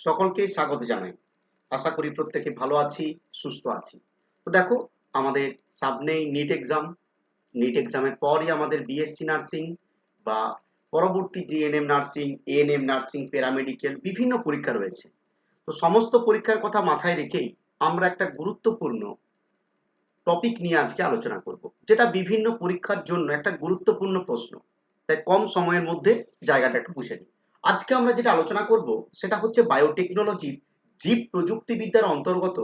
সকলকে স্বাগত জানাই। আশা করি প্রত্যেকে ভালো আছি, সুস্থ আছি। তো দেখো, আমাদের সামনেই নিট এক্সাম নিট এক্সামের পরই আমাদের বিএসসি নার্সিং বা পরবর্তী GNM nursing ANM nursing paramedical বিভিন্ন পরীক্ষা রয়েছে। তো সমস্ত পরীক্ষার কথা মাথায় রেখেই আমরা একটা গুরুত্বপূর্ণ টপিক নিয়ে আজকে আলোচনা করব, যেটা বিভিন্ন পরীক্ষার জন্য একটা গুরুত্বপূর্ণ প্রশ্ন। তাই কম সময়ের মধ্যে জায়গাটা একটু বুঝে নিই। আজকে আমরা যেটা আলোচনা করব সেটা হচ্ছে বায়োটেকনোলজির জীব প্রযুক্তিবিদ্যার অন্তর্গত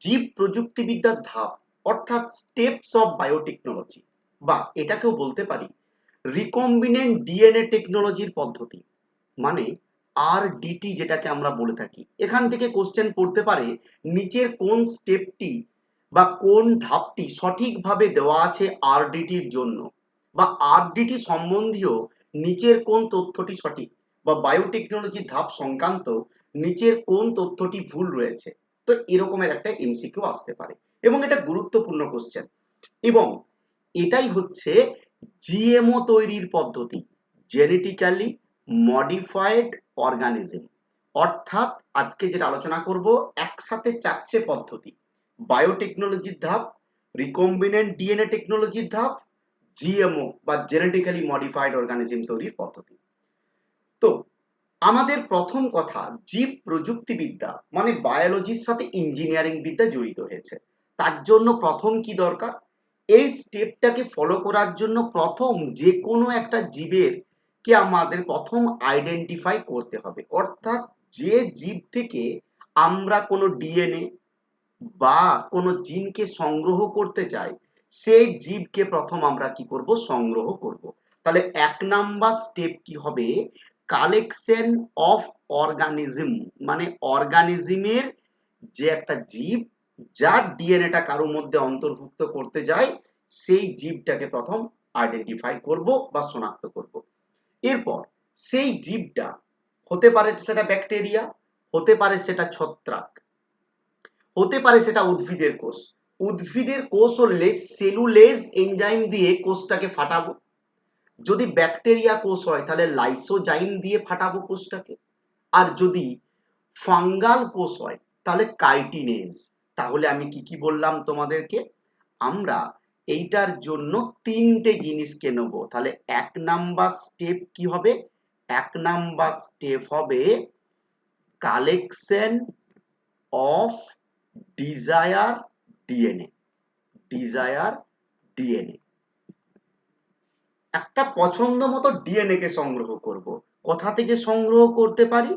জীব প্রযুক্তিবিদ্যার ধাপ, অর্থাৎ স্টেপস অফ বায়োটেকনোলজি বা এটাকেও বলতে পারি রিকম্বিনেন্ট ডিএনএ টেকনোলজির পদ্ধতি মানে আর ডিটি যেটাকে আমরা বলে থাকি। এখান থেকে কোশ্চেন পড়তে পারে নিচের কোন স্টেপটি বা কোন ধাপটি সঠিকভাবে দেওয়া আছে আরডিটির জন্য বা আরডিটি সম্বন্ধীয় নিচের কোন তথ্যটি সঠিক। বা বায়োটেকনোলজি ধাপ সংক্রান্ত নিচের কোন তথ্যটি ভুল রয়েছে। তো এরকমের একটা এমসিকিউ আসতে পারে এবং এটা গুরুত্বপূর্ণ কোশ্চেন এবং এটাই হচ্ছে জিএমও তৈরির পদ্ধতি জেনেটিক্যালি মডিফাইড অর্গানিজম অর্থাৎ আজকে যেটা আলোচনা করব, একসাথে চারটে পদ্ধতি বায়োটেকনোলজির ধাপ রিকম্বিনেন্ট ডিএনএ টেকনোলজির ধাপ জিএমও বা জেনেটিক্যালি মডিফাইড অর্গানিজম তৈরির পদ্ধতি। তো আমাদের প্রথম কথা জীব প্রযুক্তিবিদ্যা মানে বায়োলজির সাথে ইঞ্জিনিয়ারিং বিদ্যা জড়িত হয়েছে। তার জন্য প্রথম কি দরকার? এই স্টেপটাকে ফলো করার জন্য প্রথম যে কোনো একটা জীবের কে আমাদের প্রথম আইডেন্টিফাই করতে হবে। অর্থাৎ যে জীব থেকে আমরা কোনো ডিএনএ বা কোনো জিনকে সংগ্রহ করতে চাই, সেই জীবকে প্রথম আমরা কি করব? সংগ্রহ করব। তাহলে এক নাম্বার স্টেপ কি হবে? কালেকশন অফ অর্গানিজম মানে অর্গানিজমের যে একটা জীব, যার ডিএনএটা কারোর মধ্যে অন্তর্ভুক্ত করতে যায়, সেই জীবটাকে প্রথম আইডেন্টিফাই করব বা শনাক্ত করব। এরপর সেই জীবটা, হতে পারে সেটা ব্যাকটেরিয়া হতে পারে সেটা ছত্রাক, হতে পারে সেটা উদ্ভিদের কোষ। উদ্ভিদের কোষ হলে সেলুলেজ এনজাইম দিয়ে কোষটাকে ফাটাবো। যদি ব্যাকটেরিয়া কোষ হয়, তাহলে লাইসোজাইম দিয়ে ফাটাবো কোষটাকে। আর যদি ফাঙ্গাল কোষ হয়, তাহলে কাইটিনেজ তাহলে আমি কি কি বললাম তোমাদেরকে? আমরা এইটার জন্য তিনটে জিনিসকে নেব। তাহলে এক নাম্বার স্টেপ কি হবে? এক নাম্বার স্টেপ হবে collection of desire DNA desire DNA একটা পছন্দ মতো ডিএনএ কে সংগ্রহ করব। কোথা থেকে সংগ্রহ করতে পারি?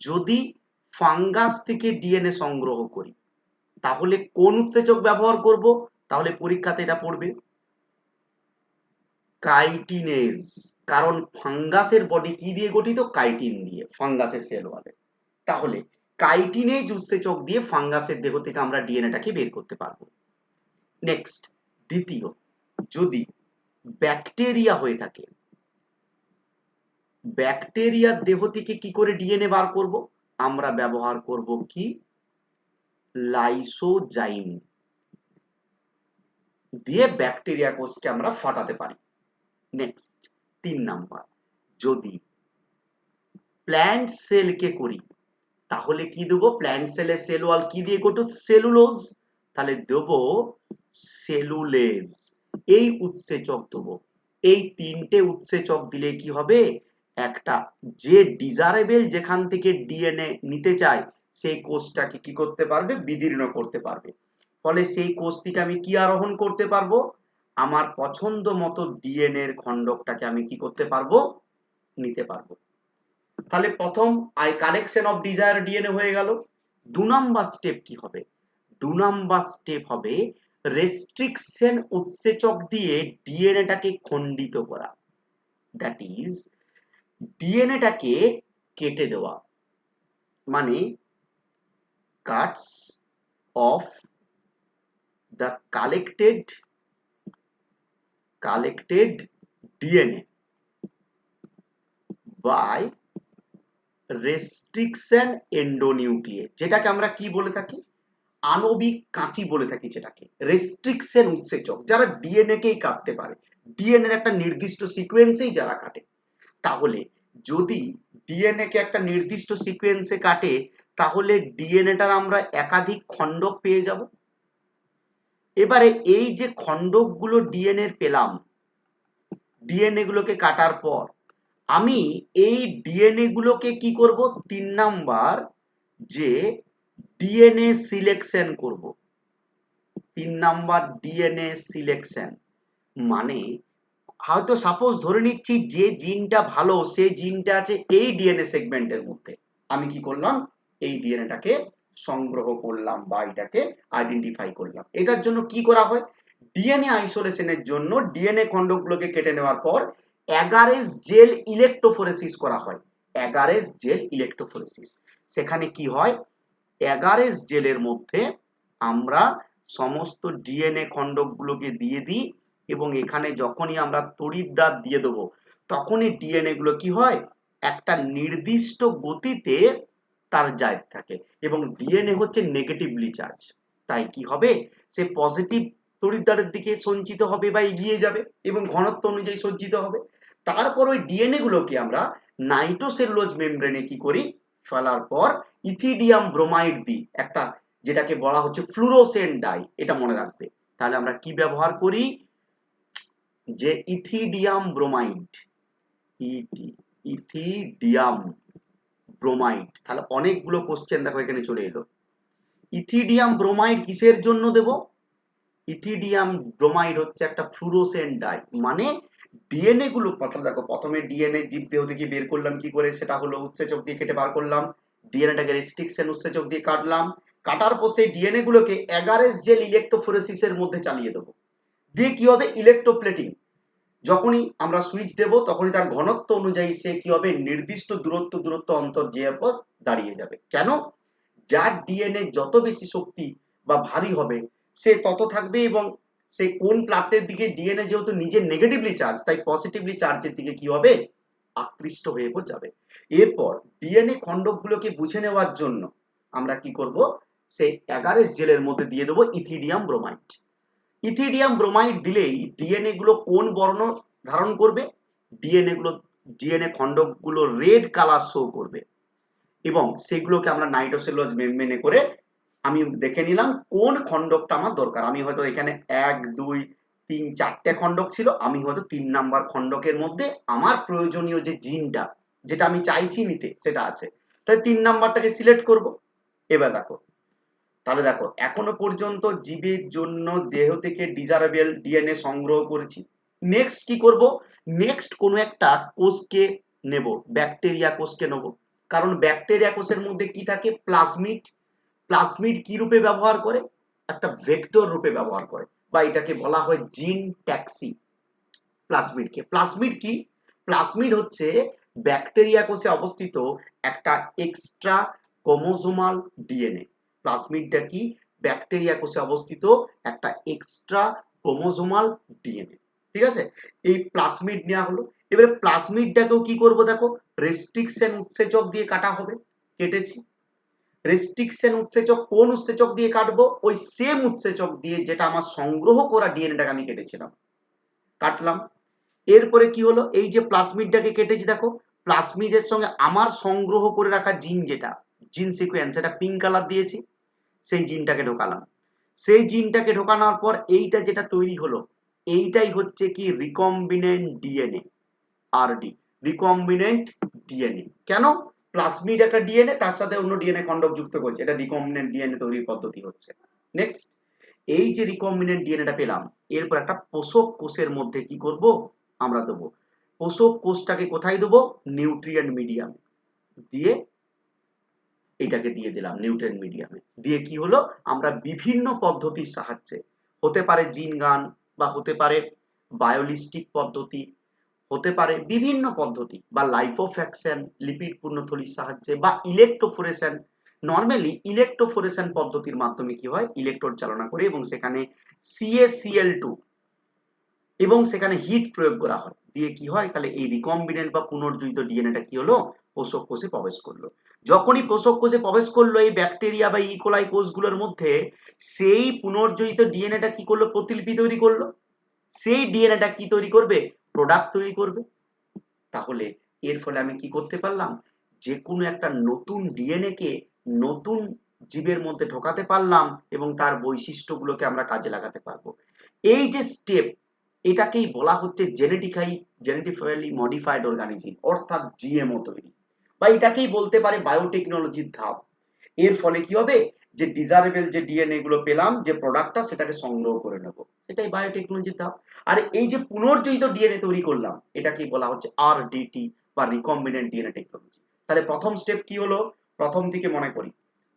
যদি ফাঙ্গাস থেকে ডিএনএ সংগ্রহ করি, তাহলে কোন উৎসেচক ব্যবহার করব? তাহলে পরীক্ষাতে এটা পড়বে। কাইটিনেজ, কারণ ফাঙ্গাসের বডি কি দিয়ে গঠিত? কাইটিন দিয়ে, ফাঙ্গাসের সেল বলে তাহলে কাইটিনেজ উৎসেচক দিয়ে ফাঙ্গাসের দেহ থেকে আমরা ডিএনএটাকে বের করতে পারব। নেক্সট দ্বিতীয়, যদি ব্যাকটেরিয়া হয়ে থাকে। ব্যাকটেরিয়ার দেহ থেকে কি করে ডিএনএ বার করব? আমরা ব্যবহার করব কি? লাইসোজাইম। দিয়ে ব্যাকটেরিয়া কোষকে আমরা ফাটাতে পারি। নেক্সট তিন নাম্বার। যদি প্ল্যান্ট সেলকে করি, তাহলে কি দেবো? প্ল্যান্ট সেলের সেল ওয়াল কি দিয়ে গঠিত? সেলুলোজ তাহলে দেব সেলুলেজ এই উৎসেচক দেবো। এই তিনটে উৎসেচক দিলে কি হবে? একটা যে ডিজারেবল যেখান থেকে ডিএনএ নিতে চায়, সেই কোষটাকে কি করতে পারবে? বিদীর্ণ করতে পারবে। ফলে সেই কোষ থেকে আমি কি আরোহণ করতে পারব? আমার পছন্দ মতো ডিএনএ এর খণ্ডকটাকে আমি কি করতে পারব? নিতে পারব। তাহলে প্রথম I collection of desire DNA হয়ে গেল। দু নাম্বার স্টেপ কি হবে? দু নাম্বার স্টেপ হবে রেস্ট্রিকশন উৎসেচক দিয়ে ডিএনএটাকে খণ্ডিত করা। দ্যাট ইজ ডিএনএটাকে কেটে দেওয়া। মানে cuts of the collected collected DNA by restriction endonucleate যেটাকে আমরা কি বলে থাকি? আণবিক কাঁচি বলে থাকি যেটাকে রেস্ট্রিকশন উৎসেচক, যারা ডিএনএ কেই কাটতে পারে ডিএনএর একটা নির্দিষ্ট সিকোয়েন্সেই যারা কাটে। তাহলে যদি ডিএনএ কে একটা নির্দিষ্ট সিকোয়েন্সে কাটে, তাহলে ডিএনএটার আমরা একাধিক খণ্ডক পেয়ে যাব। এবারে এই যে খণ্ডকগুলো ডিএনএর পেলাম ডিএনএ গুলোকে কাটার পর, আমি এই ডিএনএ গুলোকে কি করব? তিন নাম্বার যে ডিএনএ সিলেকশন করব। তিন নাম্বার ডিএনএ সিলেকশন মানে হয়তো সাপোজ ধরে নিচ্ছি যে জিনটা ভালো সেই জিনটা আছে এই ডিএনএ সেগমেন্টের মধ্যে। আমি কি করলাম? এই ডিএনএটাকে সংগ্রহ করলাম বা এটাকে আইডেন্টিফাই করলাম। এটার জন্য কি করা হয়? ডিএনএ আইসোলেশনের জন্য ডিএনএ খণ্ডগুলোকে কেটে নেওয়ার পর অ্যাগারেজ জেল ইলেকট্রোফোরেসিস করা হয়। অ্যাগারেজ জেল ইলেকট্রোফোরেসিস সেখানে কি হয়? অ্যাগারেজ জেলের মধ্যে আমরা সমস্ত ডিএনএ খণ্ডকগুলোকে দিয়ে দিই এবং এখানে যখনই আমরা তড়িৎদ্বার দিয়ে দেবো, তখনই ডিএনএ গুলো কি হয়? একটা নির্দিষ্ট গতিতে তার যায় থাকে এবং ডিএনএ হচ্ছে নেগেটিভলি চার্জ তাই কি হবে? সে পজিটিভ তড়িৎদ্বারের দিকে সঞ্চিত হবে বা এগিয়ে যাবে এবং ঘনত্ব অনুযায়ী সঞ্চিত হবে। তারপর ওই ডিএনএ গুলোকে আমরা নাইট্রোসেলুলোজ মেমব্রেনে কি করি? ফেলার পর ইথিডিয়াম ব্রোমাইড দিই একটা যেটাকে বলা হচ্ছে ফ্লুরোসেন ডাই, এটা মনে রাখবে। তাহলে আমরা কি ব্যবহার করি? যে ইথিডিয়াম ব্রোমাইড, ইটি, ইথিডিয়াম ব্রোমাইড, তাহলে অনেকগুলো কোশ্চেন দেখো এখানে চলে এলো। ইথিডিয়াম ব্রোমাইড কিসের জন্য দেব? ইথিডিয়াম ব্রোমাইড হচ্ছে একটা ফ্লুরোসেন ডাই মানে ডিএনএ গুলো কথা দেখো প্রথমে ডিএনএ জীবদেহ থেকে বের করলাম কি করে? সেটা হলো উৎসেচক দিয়ে কেটে বার করলাম। ডিএনএটাকে রেস্ট্রিকশন উৎসেচক দিয়ে কাটলাম। কাটার পর সেই ডিএনএ গুলোকে জেল মধ্যে চালিয়ে দেবো। দিয়ে কি হবে? ইলেকট্রোপ্লেটিং যখনই আমরা সুইচ দেব, তখনই তার ঘনত্ব অনুযায়ী সে কি হবে? নির্দিষ্ট দূরত্ব দূরত্ব অন্তর যাওয়ার পর দাঁড়িয়ে যাবে। কেন? যার ডিএনএ যত বেশি শক্তি বা ভারী হবে, সে তত থাকবে এবং সে কোন প্লাটের দিকে ডিএনএ যেহেতু নিজের নেগেটিভলি চার্জ তাই পজিটিভলি চার্জের দিকে কি হবে? আকৃষ্ট হয়ে যাবে। এরপর ডিএনএ খণ্ডকগুলোকে বুঝে নেওয়ার জন্য আমরা কি করব? সেই এগারেস জেলের মধ্যে দিয়ে দেবো ইথিডিয়াম ব্রোমাইড ইথিডিয়াম ব্রোমাইড দিলেই ডিএনএ গুলো কোন বর্ণ ধারণ করবে? ডিএনএ গুলো ডিএনএ খণ্ডকগুলো রেড কালার শো করবে। এবং সেগুলোকে আমরা নাইট্রোসেলুলোজ মেমব্রেনে করে আমি দেখে নিলাম কোন খণ্ডকটা আমার দরকার। আমি হয়তো এখানে এক, দুই, তিন, চারটে খণ্ডক ছিল, আমি হয়তো তিন নাম্বার খণ্ডকের মধ্যে আমার প্রয়োজনীয় যে জিনটা, যেটা আমি চাইছি নিতে, সেটা আছে। তাই তিন নাম্বারটাকে সিলেক্ট করব। এবার দেখো, তাহলে দেখো, এখনও পর্যন্ত জীবের জন্য দেহ থেকে ডিজারেবল ডিএনএ সংগ্রহ করেছি। নেক্সট কি করব? নেক্সট কোনো একটা কোষকে নেব ব্যাকটেরিয়া কোষকে নেব। কারণ ব্যাকটেরিয়া কোষের মধ্যে কি থাকে? প্লাজমিড প্লাজমিড কি রূপে ব্যবহার করে? একটা ভেক্টর রূপে ব্যবহার করে, বা এটাকে বলা হয় জিন ট্যাক্সি প্লাজমিডকে প্লাজমিড কি? প্লাজমিড হচ্ছে ব্যাকটেরিয়া কোষে অবস্থিত একটা এক্সট্রা ক্রোমোজোমাল ডিএনএ প্লাজমিডটা কি? ব্যাকটেরিয়া কোষে অবস্থিত একটা এক্সট্রা ক্রোমোজোমাল ডিএনএ ঠিক আছে? এই প্লাজমিড নেওয়া হলো। এবারে প্লাজমিডটাকেও কি করব দেখো? রেস্ট্রিকশন উৎসেচক দিয়ে কাটা হবে। কেটেছি। রেস্ট্রিকশন উৎসেচক কোন উৎসেচক দিয়ে কাটবো? ওই সেম উৎসেচক দিয়ে যেটা আমার সংগ্রহ করা ডিএনএটাকে আমি কেটেছিলাম। কাটলাম। এরপরে কি হলো? এই যে প্লাসমিডটাকে কেটেছি, দেখো। প্লাসমিডের সঙ্গে আমার সংগ্রহ করে রাখা জিন যেটা জিন সিকোয়েন্স সেটা পিঙ্ক কালার দিয়েছি, সেই জিনটাকে ঢোকালাম। সেই জিনটাকে ঢোকানোর পর এইটা যেটা তৈরি হলো, এইটাই হচ্ছে কি recombinant DNA R D recombinant DNA কেন? প্লাজমিড একটা ডিএনএ তার সাথে অন্য ডিএনএ খণ্ডক যুক্ত করছে। এটা রিকম্বিনেন্ট ডিএনএ তৈরির পদ্ধতি হচ্ছে। নেক্সট এই যে রিকম্বিনেন্ট ডিএনএটা পেলাম, এরপর একটা পোষক কোষের মধ্যে কি করব? আমরা দেবো। পোষক কোষটাকে কোথায় দেবো? নিউট্রিয়েন্ট মিডিয়াম দিয়ে এটাকে দিয়ে দিলাম নিউট্রিয়েন্ট মিডিয়ামে দিয়ে কি হলো? আমরা বিভিন্ন পদ্ধতির সাহায্যে, হতে পারে জিন গান বা হতে পারে বায়োলিস্টিক পদ্ধতি হতে পারে বিভিন্ন পদ্ধতি, বা লাইফোফ্যাকশন লিপিড পূর্ণথলির সাহায্যে, বা ইলেকট্রোফোরেশন নর্মালি ইলেকট্রোফোরেশন পদ্ধতির মাধ্যমে কি হয়? ইলেকট্রোড চালনা করে এবং সেখানে সিএসিএল টু এবং সেখানে হিট প্রয়োগ করা হয়। দিয়ে কি হয়? তাহলে এই রিকম্বিনেন্ট বা পুনর্জীবিত ডিএনএটা কি হলো? পোষক কোষে প্রবেশ করল। যখনই পোষক কোষে প্রবেশ করল, এই ব্যাকটেরিয়া বা ইকোলাই কোষগুলোর মধ্যে, সেই পুনর্জীবিত ডিএনএটা কি করল? প্রতিলিপি তৈরি করল। সেই ডিএনএটা কি তৈরি করবে? প্রোডাক্ট তৈরি করবে। তাহলে এর ফলে আমি কি করতে পারলাম? যে কোনো একটা নতুন ডিএনএ কে নতুন জীবের মধ্যে ঢোকাতে পারলাম এবং তার বৈশিষ্ট্যগুলোকে আমরা কাজে লাগাতে পারব। এই যে স্টেপ এটাকেই বলা হচ্ছে জেনেটিকাই জেনেটিক্যালি মডিফাইড অর্গানিজম অর্থাৎ জিএমও তৈরি। বা এটাকেই বলতে পারে বায়োটেকনোলজির ধাপ। এর ফলে কি হবে? যে ডিজারেবল যে ডিএনএ গুলো পেলাম, যে প্রোডাক্টটা সেটাকে সংগ্রহ করে নেব। এটাই বায়োটেকনোলজির ধাপ আর এই যে পুনর্জীবিত ডিএনএ তৈরি করলাম, এটাকেই বলা হচ্ছে আর ডিটি বা রিকম্বিনেন্ট ডিএনএ টেকনোলজি তাহলে প্রথম স্টেপ কি হলো? প্রথম থেকে মনে করি।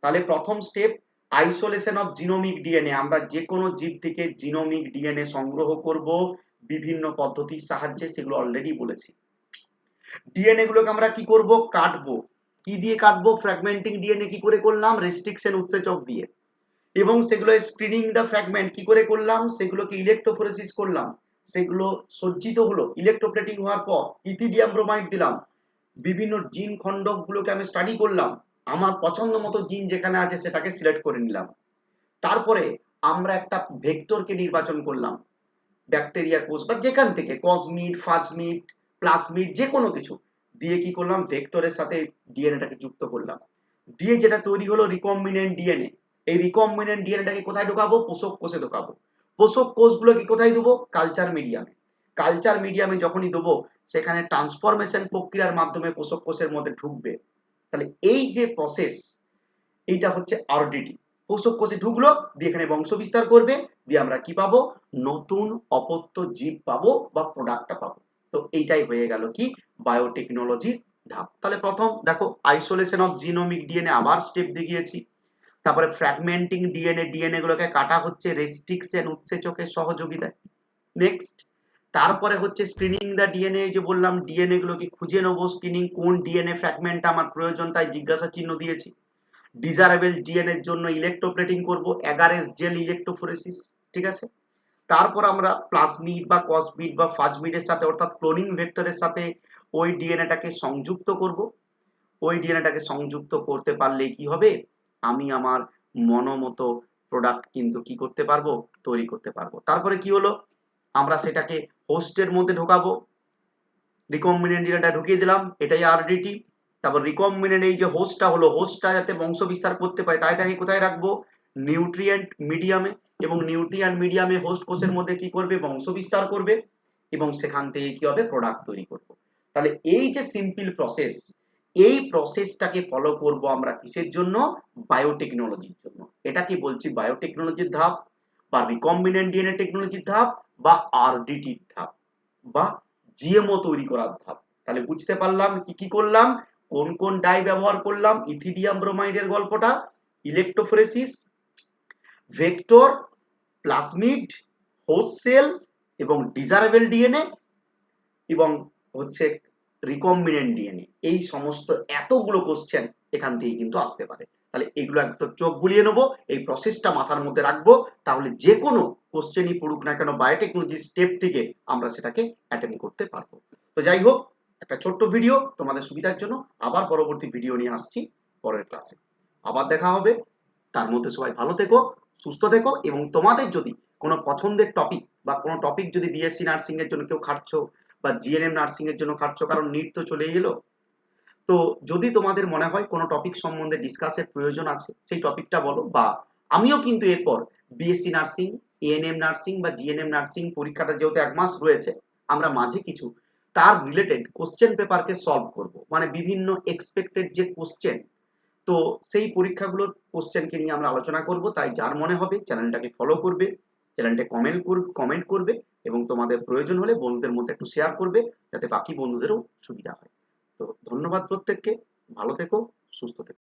তাহলে প্রথম step isolation of genomic DNA আমরা যে কোনো জীব থেকে জিনোমিক ডিএনএ সংগ্রহ করব বিভিন্ন পদ্ধতির সাহায্যে, সেগুলো অলরেডি বলেছি। ডিএনএ গুলোকে আমরা কি করব? কাটবো। কি দিয়ে কাটবো? ফ্র্যাগমেন্টিং ডিএনএ কি করে করলাম? রেস্ট্রিকশন উৎসেচক দিয়ে। এবং সেগুলো স্ক্রিনিং দ্য ফ্র্যাগমেন্ট কি করে করলাম? সেগুলোকে ইলেকট্রোফোরেসিস করলাম। সেগুলো সজ্জিত হলো ইলেকট্রোপ্লেটিং হওয়ার পর ইথিডিয়াম ব্রোমাইড দিলাম। বিভিন্ন জিন খণ্ডকগুলোকে আমি স্টাডি করলাম। আমার পছন্দ মতো জিন যেখানে আছে সেটাকে সিলেক্ট করে নিলাম। তারপরে আমরা একটা ভেক্টরকে নির্বাচন করলাম। ব্যাকটেরিয়া কোষ বা যেখান থেকে কসমিড ফাজমিড প্লাজমিড যে কোনো কিছু। দিয়ে কি করলাম? ভেক্টরের সাথে ডিএনএটাকে যুক্ত করলাম। দিয়ে যেটা তৈরি হলো রিকম্বিনেন্ট ডিএনএ এই রিকম্বিনেন্ট ডিএনএটাকে কোথায় ঢোকাবো? পোষক কোষে ঢোকাবো। পোষক কোষগুলোকে কোথায় দেবো? কালচার মিডিয়ামে কালচার মিডিয়ামে যখনই দেবো, সেখানে ট্রান্সফরমেশন প্রক্রিয়ার মাধ্যমে পোষক কোষের মধ্যে ঢুকবে। তাহলে এই যে প্রসেস এইটা হচ্ছে আরডিটি পোষক কোষে ঢুকলো, দিয়ে এখানে বংশ বিস্তার করবে, দিয়ে আমরা কি পাবো? নতুন অপত্য জীব পাবো বা প্রোডাক্টটা পাবো। তো এইটাই হয়ে গেল কি? বায়োটেকনোলজির ধাপ। তাহলে প্রথম দেখো আইসোলেশন অফ জিনোমিক ডিএনএ আবার স্টেপ দেখিয়েছি। তারপরে ফ্র্যাগমেন্টিং ডিএনএ ডিএনএ গুলোকে কাটা হচ্ছে রেস্ট্রিকশন উৎসেচকের সহযোগিতায়। নেক্সট তারপরে হচ্ছে স্ক্রিনিং দা ডিএনএ যে বললাম ডিএনএ গুলোকে খুঁজে নেব স্ক্রিনিং কোন ডিএনএ ফ্র্যাগমেন্ট আমার প্রয়োজন তাই জিজ্ঞাসা চিহ্ন দিয়েছি। ডিজারেবল ডিএনএ এর জন্য ইলেকট্রোপ্লেটিং করব এগারেস জেল ইলেকট্রোফোরেসিস ঠিক আছে? তারপর আমরা প্লাজমিড বা কসমিড বা ফাজমিডের সাথে, অর্থাৎ ক্লোনিং ভেক্টরের সাথে ওই ডিএনএটাকে সংযুক্ত করব। ওই ডিএনএটাকে সংযুক্ত করতে পারলে কি হবে? আমি আমার মনোমতো প্রোডাক্ট কিন্তু কি করতে পারব? তৈরি করতে পারব। তারপরে কি হলো? আমরা সেটাকে হোস্টের মধ্যে ঢোকাবো। রিকম্বিনেন্ট ডিএনএটা ঢুকিয়ে দিলাম। এটাই আরডিটি তারপর রিকম্বিনেন্ট এই যে হোস্টটা হলো হোস্টটা যাতে বংশ বিস্তার করতে পারে, তাই তাকে কোথায় রাখব? নিউট্রিয়েন্ট মিডিয়ামে এবং নিউট্রিয়েন্ট মিডিয়ামে হোস্ট কোষের মধ্যে কি করবে? বংশ বিস্তার করবে। এবং সেখান থেকে কি হবে? প্রোডাক্ট তৈরি করব। তাহলে এই যে সিম্পল প্রসেস এই প্রসেসটাকে ফলো করব আমরা কিসের জন্য? বায়োটেকনোলজির জন্য। এটাকে বলছি বায়োটেকনোলজির ধাপ বা রিকম্বিনেন্ট ডিএনএ টেকনোলজির ধাপ বা আরডিটির ধাপ বা জিএমও তৈরি করার ধাপ। তাহলে বুঝতে পারলাম কি কি করলাম? কোন কোন ডাই ব্যবহার করলাম? ইথিডিয়াম ব্রোমাইডের গল্পটা electrophoresis vector plasmid host cell এবং ডিজারেবল ডিএনএ এবং হচ্ছে রিকম্বিনেন্ট ডিএনএ এই সমস্ত এতগুলো কোশ্চেন এখান থেকে কিন্তু আসতে পারে। তাহলে এগুলো একদম চোখ বুলিয়ে নেব, এই প্রসেসটা মাথার মধ্যে রাখব, তাহলে যে কোনো কোশ্চেনই পড়ুক না কেন বায়োটেকনোলজি স্টেপ থেকে আমরা সেটাকে অ্যাটেন্ড করতে পারব। তো যাই হোক, একটা ছোট্ট ভিডিও তোমাদের সুবিধার জন্য, আবার পরবর্তী ভিডিও নিয়ে আসছি পরের ক্লাসে আবার দেখা হবে, তার মধ্যে সবাই ভালো থেকো, সুস্থ থেকো, এবং তোমাদের যদি কোনো পছন্দের টপিক বা কোনো টপিক যদি বিএসসি নার্সিং এর জন্য কেউ খাটছো বা জিএনএম নার্সিং এর জন্য খাটছো কারণ নিট তো চলে এলো। তো যদি তোমাদের মনে হয় কোনো টপিক সম্বন্ধে ডিসকাসের প্রয়োজন আছে, সেই টপিকটা বলো, বা আমিও কিন্তু এরপর বিএসসি নার্সিং এএনএম নার্সিং বা জিএনএম নার্সিং পরীক্ষাটা যেহেতু এক মাস রয়েছে, আমরা মাঝে কিছু তার রিলেটেড কোশ্চেন পেপারকে সলভ করব। মানে বিভিন্ন এক্সপেক্টেড যে কোশ্চেন তো সেই পরীক্ষাগুলোর কোশ্চেনকে নিয়ে আমরা আলোচনা করব। তাই যার মনে হবে চ্যানেলটাকে ফলো করবে চ্যানেলটা কমেন্ট করবে কমেন্ট করবে। এবং তোমাদের প্রয়োজন হলে বন্ধুদের মধ্যে একটু শেয়ার করবে, যাতে বাকি বন্ধুদেরও সুবিধা হয়। তো ধন্যবাদ প্রত্যেককে, ভালো থেকো, সুস্থ থেকো।